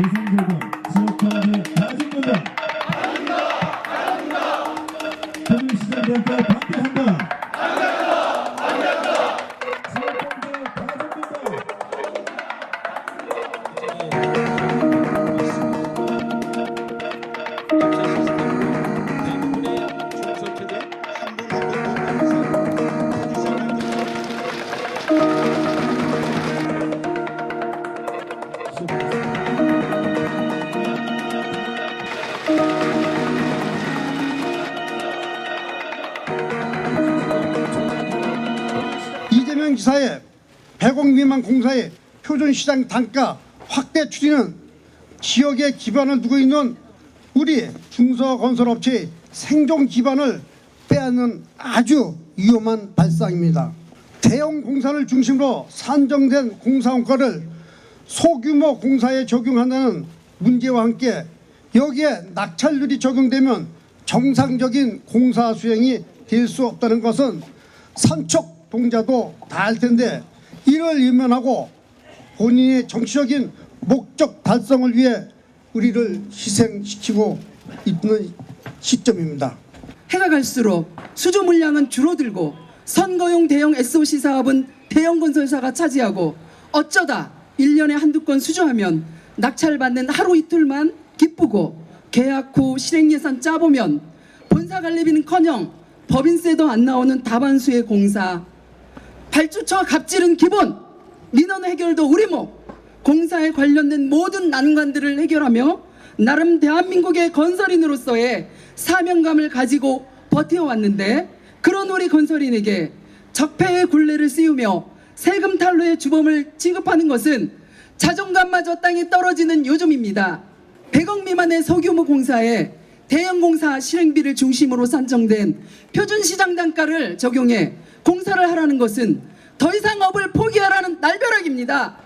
예산제공 지역화를 가진 분들 서울시장대학교 반대한다 지역화를 가진 분들 대부분의 중소기업들 한분한분 지사의 100억 미만 공사의 표준시장 단가 확대 추진은 지역에 기반을 두고 있는 우리 중소건설업체의 생존 기반을 빼앗는 아주 위험한 발상입니다. 대형 공사를 중심으로 산정된 공사 원가를 소규모 공사에 적용한다는 문제와 함께 여기에 낙찰률이 적용되면 정상적인 공사 수행이 될 수 없다는 것은 산척 동자도 다 알 텐데 이를 외면하고 본인의 정치적인 목적 달성을 위해 우리를 희생시키고 있는 시점입니다. 해가 갈수록 수주 물량은 줄어들고 선거용 대형 SOC 사업은 대형 건설사가 차지하고 어쩌다 1년에 한두 건 수주하면 낙찰받는 하루 이틀만 기쁘고 계약 후 실행 예산 짜보면 본사 관리비는커녕 법인세도 안 나오는 다반수의 공사 발주처 갑질은 기본 민원 해결도 우리 목 공사에 관련된 모든 난관들을 해결하며 나름 대한민국의 건설인으로서의 사명감을 가지고 버텨왔는데 그런 우리 건설인에게 적폐의 굴레를 씌우며 세금 탈루의 주범을 취급하는 것은 자존감마저 땅에 떨어지는 요즘입니다. 100억 미만의 소규모 공사에 대형 공사 실행비를 중심으로 산정된 표준 시장 단가를 적용해 공사를 하라는 것은 더 이상 업을 포기하라는 날벼락입니다.